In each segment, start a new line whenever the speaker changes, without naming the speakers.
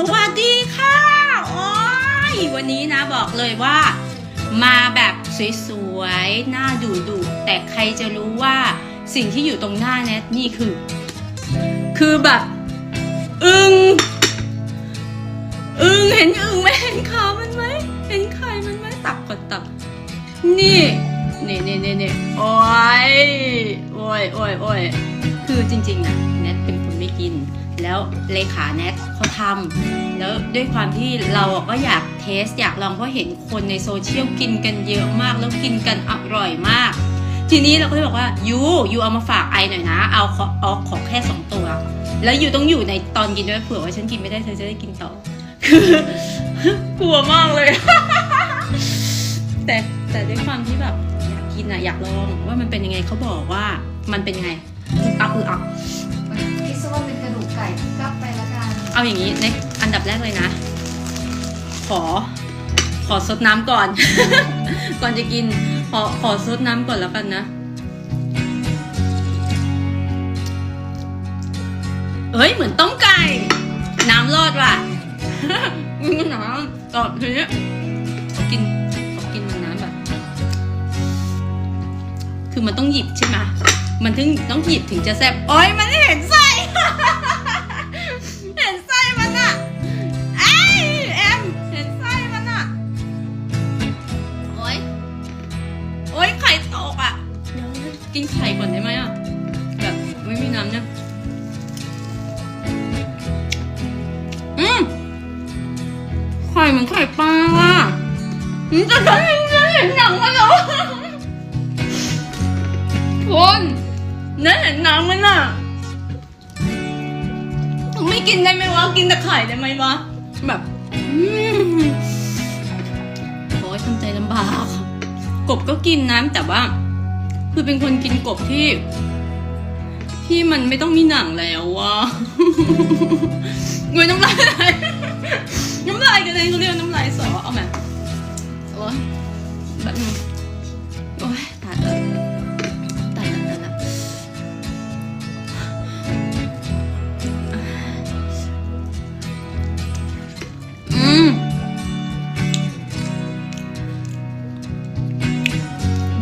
สวัสดีค่ะ โอ้ย วันนี้นะบอกเลยว่า มาแบบสวยๆ หน้าดุดุแต่ใครจะรู้ว่าสิ่งที่อยู่ตรงหน้าแนทนี่คือ คือแบบ อึงอึงเห็นอึงไหมเห็นขามันไหมเห็นไข่มันไหมตับกดตับ นี่นี่นี่นี่นี่โอ้ยโอ้ยโอ้ยโอ้ยคือจริงๆนะแนทเป็น กิน แล้วเลขาแนทเขาทำแล้วด้วยความที่เราก็อยากเทสอยากลองเพราะเห็นคนในโซเชียลกินกันเยอะมาก แล้วกินกันอร่อยมาก ทีนี้เราก็เลยบอกว่ายูยูเอามาฝากไอหน่อยนะ เอาขอเอาขอแค่สองตัว แล้วยูต้องอยู่ในตอนกินด้วยเผื่อว่าฉันกินไม่ได้เธอจะได้กินต่อคือกลัวมากเลย แต่แต่ด้วยความที่แบบอยากกินอะอยากลองว่ามันเป็นยังไงเขาบอกว่ามันเป็นยังไงอึกอักอึก อัก
คิดซะว่าเป็นกระดูกไก่กลับไปละกัน
เอาอย่างนี้ในอันดับแรกเลยนะ ขอ ขอซดน้ำก่อน ก่อนจะกิน ขอขอซดน้ำก่อนแล้วกันนะเอ้ยเหมือนต้มไก่ น้ำรอดว่ะน้ำต่อทีนี้ขอกินขอกินมันน้ำแบบ คือมันต้องหยิบใช่ไหมมันถึงต้องหยิบถึงจะแซ่บโอ้ยมันเห็นไส้ ไข่ก่อนได้ไหมอะ แบบไม่มีน้ำเนี่ย อืมไข่เหมือนไข่ปลาว่ะมันจะได้ยังไงเห็นหนังมันเหรอคนนั่นเห็นหนังมันอะไม่กินได้ไหมวะ กินแต่ไข่ได้ไหมวะ แบบอืมโอ้ยทำใจลำบาก กบก็กินนะแต่ว่า คือเป็นคนกินกบที่ ที่มันไม่ต้องมีหนังแล้ววะเงยน้ำลายน้ำลายกันเลยเขาเรียกน้ำลายสอเอาไหมโอ้ยแบบนึงโอ้ยตายแล้วตายแล้วตายแล้วอืม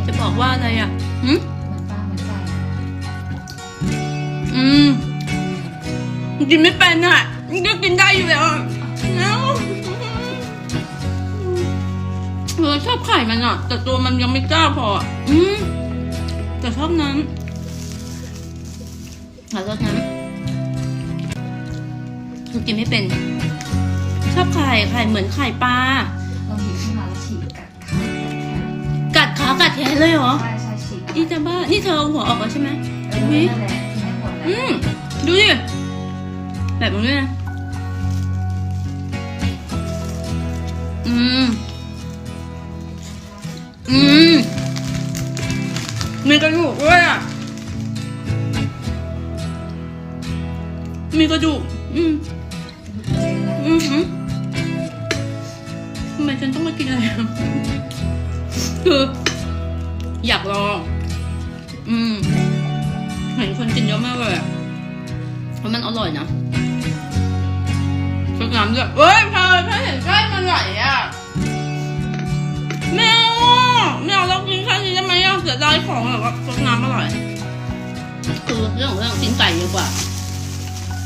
จะบอกว่าอะไรอะ หืม
เหมือนปลาเหมือนไก่
อืมกินไม่เป็นอะก็กินได้อยู่แล้วอะแล้วเออชอบไข่มันอะ แต่ตัวมันยังไม่กล้าพออะอืมแต่ชอบน้ำขอโทษน้ำคือกินไม่เป็น ชอบไข่ไข่เหมือนไข่ปลา
เราหยิบขึ้นมาแล้วฉีกกัดขากัดแขน
กัดขากัดแขนเลยเหรอ
ใช่ใช่ฉีก
อีจะบ้า นี่เธอเอาหัวออกแล้วใช่ไหม
เออนั่นแหละกินให้หมด
อื
แล้ว
มดูดิ แบบนี้นะ อืม อืม มีกระดูกด้วยอะ มีกระดูก อืม อืมหืมทำไมฉันต้องมากินอะไรอะคือ อยากลอง เยอะมากเลยอะเพราะมันอร่อยนะชุดน้ำด้วยเอ้ยเธอถ้าเห็นใกล้มันไหลอะแมวแมวเรากินแค่นี้ได้ไหมอะเสียดายของแบบว่าชุดน้ำอร่อย คือเรื่องของเรื่องกินไก่เยอะกว่า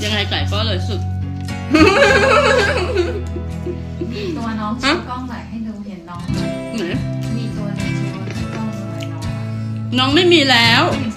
ยังไงไก่ก็เลยสุด
มีตัวน้องชูกล้องหน่อยให้ดูเห็นน้องไหม
ไหน
มีตัวในโชว์กล้องตรงไหนน้องอะ
น้องไม่มีแล้ว